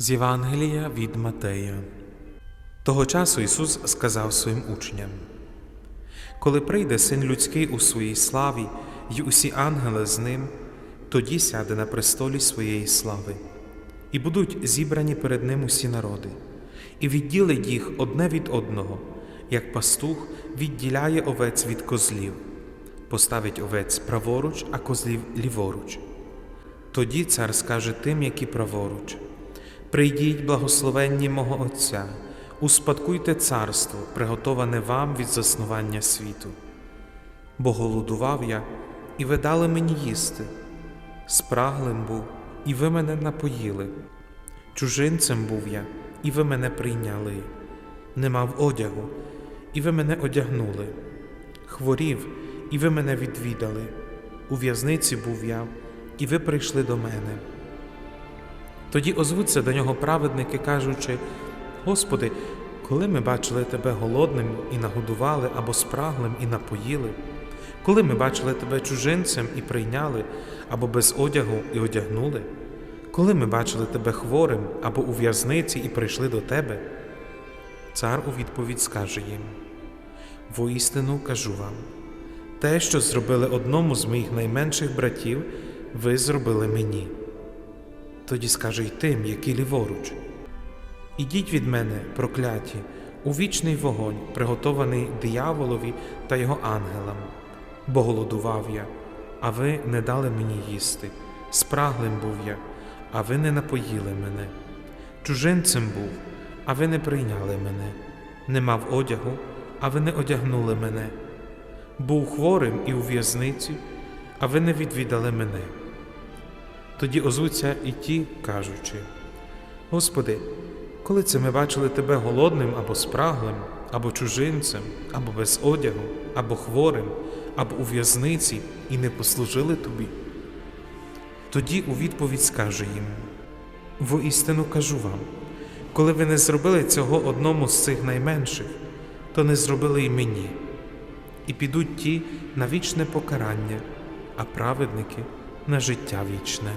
З Євангелія від Матея. Того часу Ісус сказав своїм учням: Коли прийде син людський у своїй славі, й усі ангели з ним, тоді сяде на престолі своєї слави, і будуть зібрані перед ним усі народи, і відділить їх одне від одного, як пастух відділяє овець від козлів, поставить овець праворуч, а козлів ліворуч. Тоді цар скаже тим, які праворуч: Прийдіть, благословенні мого Отця, успадкуйте царство, приготоване вам від заснування світу. Бо голодував я, і ви дали мені їсти, спраглим був, і ви мене напоїли, чужинцем був я, і ви мене прийняли, не мав одягу, і ви мене одягнули, хворів, і ви мене відвідали, у в'язниці був я, і ви прийшли до мене. Тоді озвуться до нього праведники, кажучи: Господи, коли ми бачили Тебе голодним і нагодували, або спраглим і напоїли, коли ми бачили Тебе чужинцем і прийняли, або без одягу і одягнули, коли ми бачили Тебе хворим або у в'язниці і прийшли до Тебе, цар у відповідь скаже їм: Воістину кажу вам, те, що зробили одному з моїх найменших братів, ви зробили мені. Тоді скаже й тим, які ліворуч. Ідіть від мене, прокляті, у вічний вогонь, приготований дияволові та його ангелам, бо голодував я, а ви не дали мені їсти, спраглим був я, а ви не напоїли мене, чужинцем був, а ви не прийняли мене, не мав одягу, а ви не одягнули мене, був хворим і у в'язниці, а ви не відвідали мене. Тоді озвуться і ті, кажучи: Господи, коли це ми бачили Тебе голодним або спраглим, або чужинцем, або без одягу, або хворим, або у в'язниці, і не послужили Тобі. Тоді у відповідь скаже їм: Воістину кажу вам, коли ви не зробили цього одному з цих найменших, то не зробили й мені, і підуть ті на вічне покарання, а праведники на життя вічне.